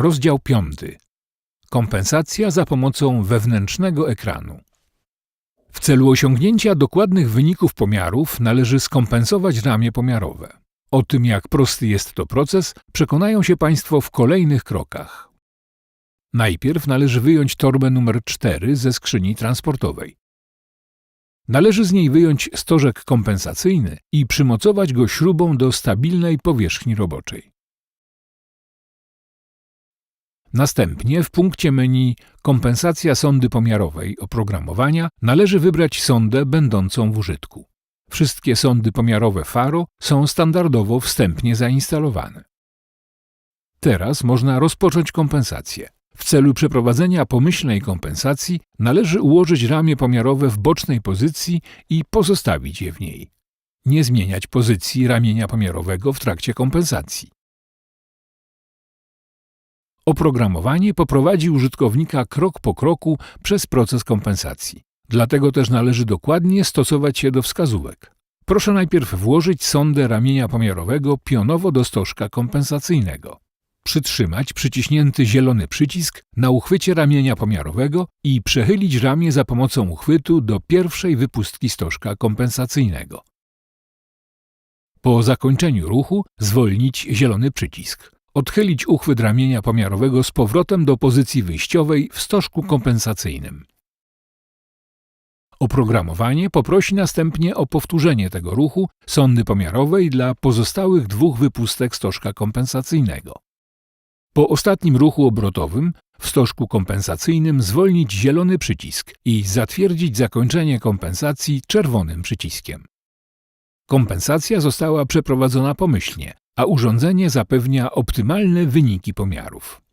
Rozdział 5. Kompensacja za pomocą wewnętrznego ekranu. W celu osiągnięcia dokładnych wyników pomiarów należy skompensować ramię pomiarowe. O tym, jak prosty jest to proces, przekonają się Państwo w kolejnych krokach. Najpierw należy wyjąć torbę numer 4 ze skrzyni transportowej. Należy z niej wyjąć stożek kompensacyjny i przymocować go śrubą do stabilnej powierzchni roboczej. Następnie w punkcie menu Kompensacja sondy pomiarowej oprogramowania należy wybrać sondę będącą w użytku. Wszystkie sondy pomiarowe FARO są standardowo wstępnie zainstalowane. Teraz można rozpocząć kompensację. W celu przeprowadzenia pomyślnej kompensacji należy ułożyć ramię pomiarowe w bocznej pozycji i pozostawić je w niej. Nie zmieniać pozycji ramienia pomiarowego w trakcie kompensacji. Oprogramowanie poprowadzi użytkownika krok po kroku przez proces kompensacji. Dlatego też należy dokładnie stosować się do wskazówek. Proszę najpierw włożyć sondę ramienia pomiarowego pionowo do stożka kompensacyjnego. Przytrzymać przyciśnięty zielony przycisk na uchwycie ramienia pomiarowego i przechylić ramię za pomocą uchwytu do pierwszej wypustki stożka kompensacyjnego. Po zakończeniu ruchu zwolnić zielony przycisk. Odchylić uchwyt ramienia pomiarowego z powrotem do pozycji wyjściowej w stożku kompensacyjnym. Oprogramowanie poprosi następnie o powtórzenie tego ruchu sondy pomiarowej dla pozostałych dwóch wypustek stożka kompensacyjnego. Po ostatnim ruchu obrotowym w stożku kompensacyjnym zwolnić zielony przycisk i zatwierdzić zakończenie kompensacji czerwonym przyciskiem. Kompensacja została przeprowadzona pomyślnie, a urządzenie zapewnia optymalne wyniki pomiarów.